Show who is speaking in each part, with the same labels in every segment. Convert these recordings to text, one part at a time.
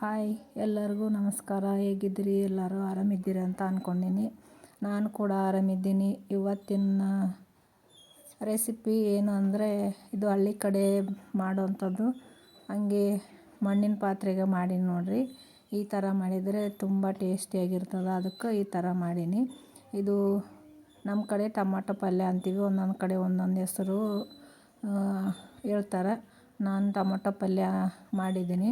Speaker 1: Hi, ಎಲ್ಲರಿಗೂ ನಮಸ್ಕಾರ. ಹೇಗಿದ್ದೀರಿ? ಎಲ್ಲರೂ ಆರಾಮಿದ್ದೀರಿ ಅಂತ ಅಂದ್ಕೊಂಡಿನಿ ನಾನು ಕೂಡ ಆರಾಮಿದ್ದೀನಿ. ಇವತ್ತಿನ ರೆಸಿಪಿ ಏನು ಅಂದರೆ, ಇದು ಹಳ್ಳಿ ಕಡೆ ಮಾಡೋವಂಥದ್ದು ಹಂಗೆ ಮಣ್ಣಿನ ಪಾತ್ರೆಗೆ ಮಾಡೀನಿ ನೋಡಿರಿ. ಈ ಥರ ಮಾಡಿದರೆ ತುಂಬ ಟೇಸ್ಟಿಯಾಗಿರ್ತದೆ. ಅದಕ್ಕೆ ಈ ಥರ ಮಾಡೀನಿ. ಇದು ನಮ್ಮ ಕಡೆ ಟೊಮಾಟೊ ಪಲ್ಯ ಅಂತೀವಿ. ಒಂದೊಂದು ಕಡೆ ಒಂದೊಂದು ಹೆಸರು ಹೇಳ್ತಾರೆ. ನಾನು ಟೊಮೊಟೊ ಪಲ್ಯ ಮಾಡಿದ್ದೀನಿ.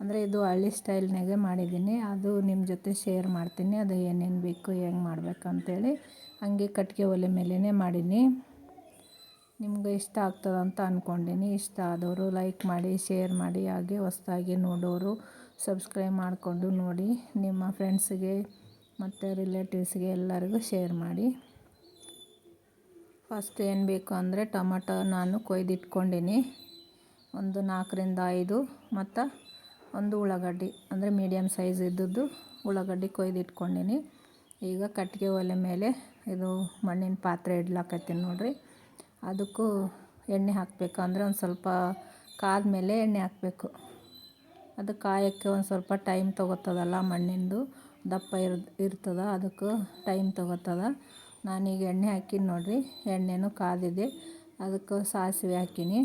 Speaker 1: ಅಂದರೆ ಇದು ಹಳ್ಳಿ ಸ್ಟೈಲ್ನಾಗೆ ಮಾಡಿದ್ದೀನಿ. ಅದು ನಿಮ್ಮ ಜೊತೆ ಶೇರ್ ಮಾಡ್ತೀನಿ. ಅದು ಏನೇನು ಬೇಕು, ಹೆಂಗೆ ಮಾಡಬೇಕು ಅಂತೇಳಿ ಹಂಗೆ ಕಟ್ಟಿಗೆ ಒಲೆ ಮೇಲೇ ಮಾಡೀನಿ. ನಿಮ್ಗೆ ಇಷ್ಟ ಆಗ್ತದಂತ ಅಂದ್ಕೊಂಡೀನಿ ಇಷ್ಟ ಆದವರು ಲೈಕ್ ಮಾಡಿ, ಶೇರ್ ಮಾಡಿ, ಹಾಗೆ ಹೊಸ್ದಾಗಿ ನೋಡೋರು ಸಬ್ಸ್ಕ್ರೈಬ್ ಮಾಡಿಕೊಂಡು ನೋಡಿ. ನಿಮ್ಮ ಫ್ರೆಂಡ್ಸ್ಗೆ ಮತ್ತು ರಿಲೇಟಿವ್ಸ್ಗೆ ಎಲ್ಲರಿಗೂ ಶೇರ್ ಮಾಡಿ. ಫಸ್ಟ್ ಏನು ಬೇಕು ಅಂದರೆ ಟೊಮಟೊ ನಾನು ಕೊಯ್ದಿಟ್ಕೊಂಡಿನಿ. ಒಂದು ನಾಲ್ಕರಿಂದ ಐದು, ಮತ್ತು ಒಂದು ಉಳ್ಳಾಗಡ್ಡಿ, ಅಂದರೆ ಮೀಡಿಯಮ್ ಸೈಜ್ ಇದ್ದದ್ದು ಉಳ್ಳಾಗಡ್ಡಿ ಕೊಯ್ದಿಟ್ಕೊಂಡಿನಿ ಈಗ ಕಟ್ಟಿಗೆ ಒಲೆ ಮೇಲೆ ಇದು ಮಣ್ಣಿನ ಪಾತ್ರೆ ಇಡ್ಲಾಕತ್ತೀನಿ ನೋಡಿರಿ. ಅದಕ್ಕೂ ಎಣ್ಣೆ ಹಾಕಬೇಕು, ಅಂದರೆ ಒಂದು ಸ್ವಲ್ಪ ಕಾದ ಮೇಲೆ ಎಣ್ಣೆ ಹಾಕಬೇಕು. ಅದು ಕಾಯೋಕ್ಕೆ ಒಂದು ಸ್ವಲ್ಪ ಟೈಮ್ ತೊಗೋತದಲ್ಲ ಮಣ್ಣಿಂದು, ದಪ್ಪ ಇರ್ತದ, ಅದಕ್ಕೆ ಟೈಮ್ ತೊಗೋತದ. ನಾನೀಗ ಎಣ್ಣೆ ಹಾಕಿನಿ ನೋಡಿರಿ, ಎಣ್ಣೆನೂ ಕಾದಿದೆ. ಅದಕ್ಕೆ ಸಾಸಿವೆ ಹಾಕೀನಿ.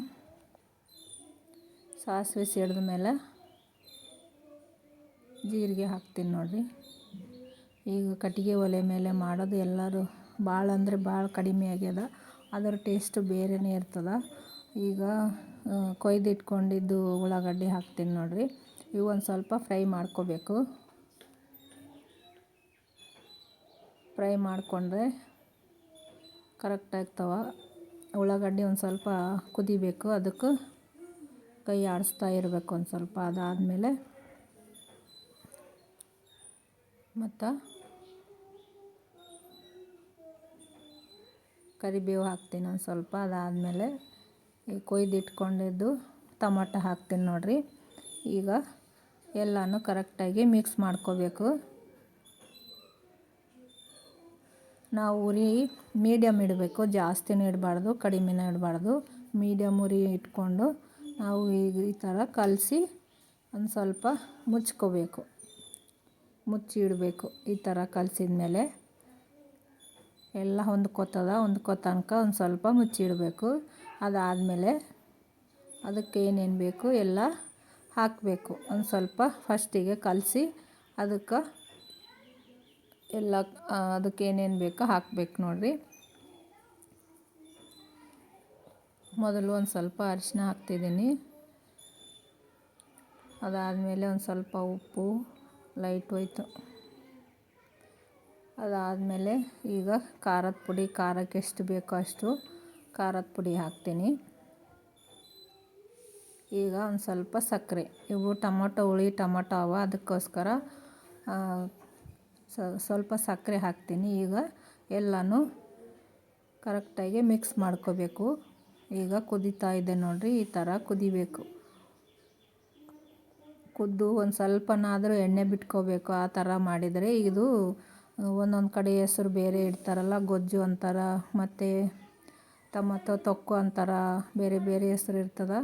Speaker 1: ಸಾಸಿವೆ ಸಿಡಿದ ಮೇಲೆ ಜೀರಿಗೆ ಹಾಕ್ತೀನಿ ನೋಡಿರಿ. ಈಗ ಕಟ್ಟಿಗೆ ಒಲೆ ಮೇಲೆ ಮಾಡೋದು ಎಲ್ಲರೂ ಭಾಳ ಅಂದರೆ ಭಾಳ ಕಡಿಮೆ ಆಗ್ಯದ. ಅದರ ಟೇಸ್ಟ್ ಬೇರೆಯೇ ಇರ್ತದೆ. ಈಗ ಕೊಯ್ದಿಟ್ಕೊಂಡಿದ್ದು ಉಳ್ಳಾಗಡ್ಡಿ ಹಾಕ್ತೀನಿ ನೋಡಿರಿ. ಇವು ಒಂದು ಸ್ವಲ್ಪ ಫ್ರೈ ಮಾಡ್ಕೋಬೇಕು. ಫ್ರೈ ಮಾಡಿಕೊಂಡ್ರೆ ಕರೆಕ್ಟ್ ಆಗ್ತವೆ. ಉಳ್ಳಾಗಡ್ಡಿ ಒಂದು ಸ್ವಲ್ಪ ಕುದಿಬೇಕು. ಅದಕ್ಕೆ ಕೈ ಆಡಿಸ್ತಾ ಇರಬೇಕು ಒಂದು ಸ್ವಲ್ಪ ಅದಾದಮೇಲೆ. ಮತ್ತು ಕರಿಬೇವು ಹಾಕ್ತೀನಿ ಒಂದು ಸ್ವಲ್ಪ, ಅದಾದಮೇಲೆ ಈ ಕೊಯ್ದಿಟ್ಕೊಂಡಿದ್ದು ಟೊಮಟೊ ಹಾಕ್ತೀನಿ ನೋಡಿರಿ. ಈಗ ಎಲ್ಲನೂ ಕರೆಕ್ಟಾಗಿ ಮಿಕ್ಸ್ ಮಾಡ್ಕೋಬೇಕು. ನಾವು ಉರಿ ಮೀಡಿಯಮ್ ಇಡಬೇಕು, ಜಾಸ್ತಿನೂ ಇಡಬಾರ್ದು, ಕಡಿಮೆನೂ ಇಡಬಾರ್ದು. ಮೀಡಿಯಮ್ ಉರಿ ಇಟ್ಕೊಂಡು ನಾವು ಈಗ ಈ ಥರ ಕಲಸಿ ಒಂದು ಸ್ವಲ್ಪ ಮುಚ್ಕೋಬೇಕು. ಮುಚ್ಚಿ ಇಡಬೇಕು ಈ ಥರ ಕಲಸಿದ ಮೇಲೆ ಎಲ್ಲ ಹೊಂದ್ಕೋತದ ಹೊಂದ್ಕೋ ತನಕ ಒಂದು ಸ್ವಲ್ಪ ಮುಚ್ಚಿಡಬೇಕು. ಅದಾದಮೇಲೆ ಅದಕ್ಕೆ ಏನೇನು ಬೇಕು ಎಲ್ಲ ಹಾಕಬೇಕು. ಒಂದು ಸ್ವಲ್ಪ ಫಸ್ಟಿಗೆ ಕಲಸಿ ಅದಕ್ಕೆ ಎಲ್ಲ ಅದಕ್ಕೆ ಏನೇನು ಬೇಕೋ ಹಾಕ್ಬೇಕು ನೋಡಿರಿ. ಮೊದಲು ಒಂದು ಸ್ವಲ್ಪ ಅರಿಶಿನ ಹಾಕ್ತಿದ್ದೀನಿ. ಅದಾದಮೇಲೆ ಒಂದು ಸ್ವಲ್ಪ ಉಪ್ಪು. ಲೈಟ್ ಹೋಯ್ತು. ಅದಾದಮೇಲೆ ಈಗ ಖಾರದ ಪುಡಿ, ಖಾರಕ್ಕೆ ಎಷ್ಟು ಬೇಕೋ ಅಷ್ಟು ಖಾರದ ಪುಡಿ ಹಾಕ್ತೀನಿ. ಈಗ ಒಂದು ಸ್ವಲ್ಪ ಸಕ್ಕರೆ. ಇವು ಟೊಮೊಟೊ, ಹುಳಿ, ಟೊಮೊಟೊ ಅವ, ಅದಕ್ಕೋಸ್ಕರ ಸ್ವಲ್ಪ ಸಕ್ಕರೆ ಹಾಕ್ತೀನಿ. ಈಗ ಎಲ್ಲನೂ ಕರೆಕ್ಟಾಗಿ ಮಿಕ್ಸ್ ಮಾಡ್ಕೋಬೇಕು. ಈಗ ಕುದೀತಾ ಇದೆ ನೋಡಿರಿ, ಈ ಥರ ಕುದಿಬೇಕು. ಕುದ್ದು ಒಂದು ಸ್ವಲ್ಪನಾದರೂ ಎಣ್ಣೆ ಬಿಟ್ಕೋಬೇಕು ಆ ಥರ ಮಾಡಿದರೆ ಇದು ಒಂದೊಂದು ಕಡೆ ಹೆಸ್ರು ಬೇರೆ ಇಡ್ತಾರಲ್ಲ, ಗೊಜ್ಜು ಅಂತಾರ, ಮತ್ತು ಟೊಮಟೊ ತೊಕ್ಕು ಅಂತಾರ, ಬೇರೆ ಬೇರೆ ಹೆಸ್ರು ಇರ್ತದೆ.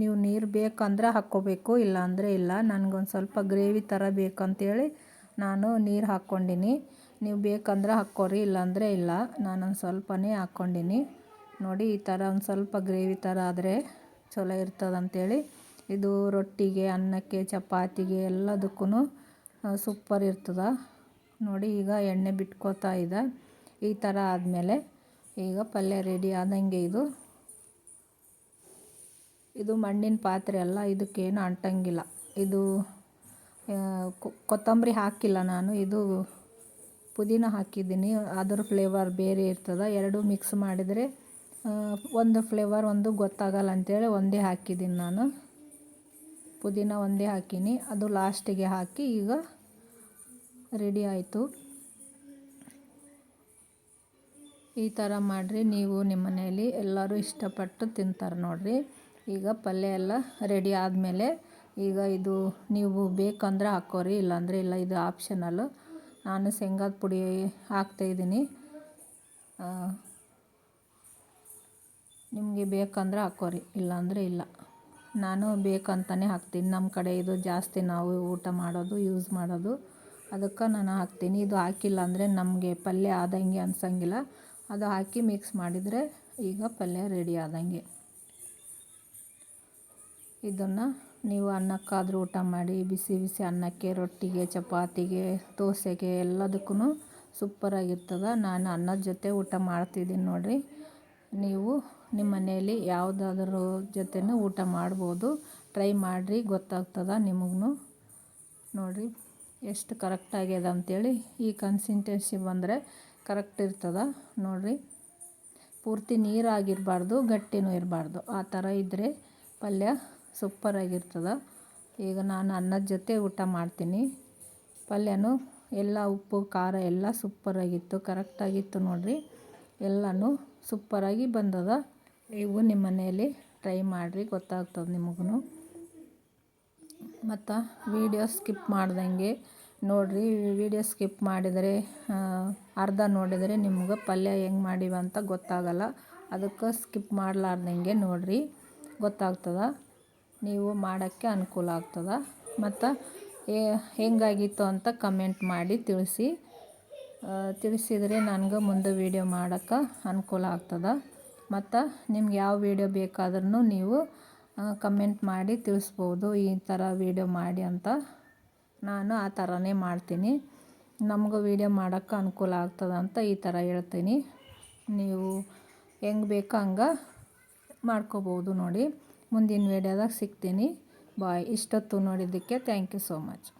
Speaker 1: ನೀವು ನೀರು ಬೇಕಂದ್ರೆ ಹಾಕ್ಕೋಬೇಕು, ಇಲ್ಲಾಂದರೆ ಇಲ್ಲ. ನನಗೊಂದು ಸ್ವಲ್ಪ ಗ್ರೇವಿ ಥರ ಬೇಕಂತೇಳಿ ನಾನು ನೀರು ಹಾಕ್ಕೊಂಡಿನಿ. ನೀವು ಬೇಕಂದ್ರೆ ಹಾಕ್ಕೋರಿ, ಇಲ್ಲಾಂದರೆ ಇಲ್ಲ. ನಾನೊಂದು ಸ್ವಲ್ಪನೇ ಹಾಕ್ಕೊಂಡಿನಿ. ನೋಡಿ, ಈ ಥರ ಒಂದು ಸ್ವಲ್ಪ ಗ್ರೇವಿ ಥರ ಆದರೆ ಚಲೋ ಇರ್ತದಂತೇಳಿ. ಇದು ರೊಟ್ಟಿಗೆ, ಅನ್ನಕ್ಕೆ, ಚಪಾತಿಗೆ ಎಲ್ಲದಕ್ಕೂ ಸೂಪರ್ ಇರ್ತದೆ. ನೋಡಿ, ಈಗ ಎಣ್ಣೆ ಬಿಟ್ಕೋತಾ ಇದೆ ಈ ಥರ ಆದಮೇಲೆ ಈಗ ಪಲ್ಯ ರೆಡಿ ಆದಂಗೆ ಇದು. ಇದು ಮಣ್ಣಿನ ಪಾತ್ರೆ ಅಲ್ಲ, ಇದಕ್ಕೇನು ಅಂಟಂಗಿಲ್ಲ. ಇದು ಕೊತ್ತಂಬರಿ ಹಾಕಿಲ್ಲ ನಾನು. ಇದು ಪುದೀನ ಹಾಕಿದ್ದೀನಿ. ಅದರ ಫ್ಲೇವರ್ ಬೇರೆ ಇರ್ತದೆ. ಎರಡು ಮಿಕ್ಸ್ ಮಾಡಿದರೆ ಒಂದು ಫ್ಲೇವರ್ ಒಂದು ಗೊತ್ತಾಗಲ್ಲ ಅಂತೇಳಿ ಒಂದೇ ಹಾಕಿದ್ದೀನಿ ನಾನು. ಪುದೀನ ಒಂದೇ ಹಾಕೀನಿ. ಅದು ಲಾಸ್ಟಿಗೆ ಹಾಕಿ ಈಗ ರೆಡಿ ಆಯಿತು. ಈ ಥರ ಮಾಡಿರಿ. ನೀವು ನಿಮ್ಮ ಮನೆಯಲ್ಲಿ ಎಲ್ಲರೂ ಇಷ್ಟಪಟ್ಟು ತಿಂತಾರೆ ನೋಡಿರಿ. ಈಗ ಪಲ್ಯ ಎಲ್ಲ ರೆಡಿ ಆದಮೇಲೆ ಈಗ ಇದು ನೀವು ಬೇಕಂದ್ರೆ ಹಾಕೋರಿ, ಇಲ್ಲಾಂದರೆ ಇಲ್ಲ, ಇದು ಆಪ್ಷನಲ್ಲು ನಾನು ಶೇಂಗಾದ ಪುಡಿ ಹಾಕ್ತಾಯಿದ್ದೀನಿ ನಿಮಗೆ ಬೇಕಂದ್ರೆ ಹಾಕೋರಿ, ಇಲ್ಲಾಂದರೆ ಇಲ್ಲ. ನಾನು ಬೇಕಂತಲೇ ಹಾಕ್ತೀನಿ. ನಮ್ಮ ಕಡೆ ಇದು ಜಾಸ್ತಿ ನಾವು ಊಟ ಮಾಡೋದು ಯೂಸ್ ಮಾಡೋದು. ಅದಕ್ಕೆ ನಾನು ಹಾಕ್ತೀನಿ. ಇದು ಹಾಕಿಲ್ಲ ಅಂದರೆ ನಮಗೆ ಪಲ್ಯ ಆದಂಗೆ ಅನ್ಸಂಗಿಲ್ಲ. ಅದು ಹಾಕಿ ಮಿಕ್ಸ್ ಮಾಡಿದರೆ ಈಗ ಪಲ್ಯ ರೆಡಿ ಆದಂಗೆ. ಇದನ್ನು ನೀವು ಅನ್ನಕ್ಕಾದರೂ ಊಟ ಮಾಡಿ, ಬಿಸಿ ಬಿಸಿ ಅನ್ನಕ್ಕೆ, ರೊಟ್ಟಿಗೆ, ಚಪಾತಿಗೆ, ದೋಸೆಗೆ ಎಲ್ಲದಕ್ಕೂ ಸೂಪರಾಗಿರ್ತದೆ ನಾನು ಅನ್ನದ ಜೊತೆ ಊಟ ಮಾಡ್ತಿದ್ದೀನಿ ನೋಡಿರಿ. ನೀವು ನಿಮ್ಮ ಮನೆಯಲ್ಲಿ ಯಾವುದಾದ್ರೂ ಜೊತೆನೂ ಊಟ ಮಾಡ್ಬೋದು. ಟ್ರೈ ಮಾಡಿರಿ, ಗೊತ್ತಾಗ್ತದೆ ನಿಮಗೂ ನೋಡಿರಿ, ಎಷ್ಟು ಕರೆಕ್ಟ್ ಆಗ್ಯದ ಅಂಥೇಳಿ ಈ ಕನ್ಸಿಸ್ಟೆನ್ಸಿ ಬಂದರೆ ಕರೆಕ್ಟ್ ಇರ್ತದೆ. ನೋಡಿರಿ, ಪೂರ್ತಿ ನೀರಾಗಿರಬಾರ್ದು, ಗಟ್ಟಿನೂ ಇರಬಾರ್ದು. ಆ ಥರ ಇದ್ದರೆ ಪಲ್ಯ ಸೂಪರಾಗಿರ್ತದೆ ಈಗ ನಾನು ಅನ್ನದ ಜೊತೆ ಊಟ ಮಾಡ್ತೀನಿ. ಪಲ್ಯನೂ ಎಲ್ಲ ಉಪ್ಪು, ಖಾರ ಎಲ್ಲ ಸೂಪರಾಗಿತ್ತು ಕರೆಕ್ಟಾಗಿತ್ತು ನೋಡಿರಿ. ಎಲ್ಲನೂ ಸೂಪರಾಗಿ ಬಂದದ. ನೀವು ನಿಮ್ಮ ಮನೆಯಲ್ಲಿ ಟ್ರೈ ಮಾಡಿರಿ, ಗೊತ್ತಾಗ್ತದೆ ನಿಮಗೂ ಮತ್ತು ವೀಡಿಯೋ ಸ್ಕಿಪ್ ಮಾಡ್ದಂಗೆ ನೋಡಿರಿ ವೀಡಿಯೋ ಸ್ಕಿಪ್ ಮಾಡಿದರೆ ಅರ್ಧ ನೋಡಿದರೆ ನಿಮ್ಗೆ ಪಲ್ಯ ಹೆಂಗೆ ಮಾಡಿವ ಅಂತ ಗೊತ್ತಾಗಲ್ಲ. ಅದಕ್ಕೆ ಸ್ಕಿಪ್ ಮಾಡಲಾರ್ದಂಗೆ ನೋಡಿರಿ, ಗೊತ್ತಾಗ್ತದೆ. ನೀವು ಮಾಡೋಕ್ಕೆ ಅನುಕೂಲ ಆಗ್ತದೆ. ಮತ್ತು ಹೆಂಗಾಗಿತ್ತು ಅಂತ ಕಮೆಂಟ್ ಮಾಡಿ ತಿಳಿಸಿ. ತಿಳಿಸಿದರೆ ನನಗೆ ಮುಂದೆ ವೀಡಿಯೋ ಮಾಡೋಕ್ಕೆ ಅನುಕೂಲ ಆಗ್ತದೆ. ಮತ್ತು ನಿಮ್ಗೆ ಯಾವ ವೀಡಿಯೋ ಬೇಕಾದ್ರೂ ನೀವು ಕಮೆಂಟ್ ಮಾಡಿ ತಿಳಿಸ್ಬೋದು. ಈ ಥರ ವೀಡಿಯೋ ಮಾಡಿ ಅಂತ ನಾನು ಆ ಥರನೇ ಮಾಡ್ತೀನಿ. ನಮಗೂ ವೀಡಿಯೋ ಮಾಡೋಕ್ಕೆ ಅನುಕೂಲ ಆಗ್ತದೆ ಅಂತ ಈ ಥರ ಹೇಳ್ತೀನಿ. ನೀವು ಹೆಂಗೆ ಬೇಕೋ ಹಂಗೆ ಮಾಡ್ಕೋಬೋದು ನೋಡಿ. ಮುಂದಿನ ವೀಡಿಯೋದಾಗ ಸಿಗ್ತೀನಿ. ಬಾಯ್ ಇಷ್ಟೊತ್ತು ನೋಡಿದ್ದಕ್ಕೆ ಥ್ಯಾಂಕ್ ಯು ಸೋ ಮಚ್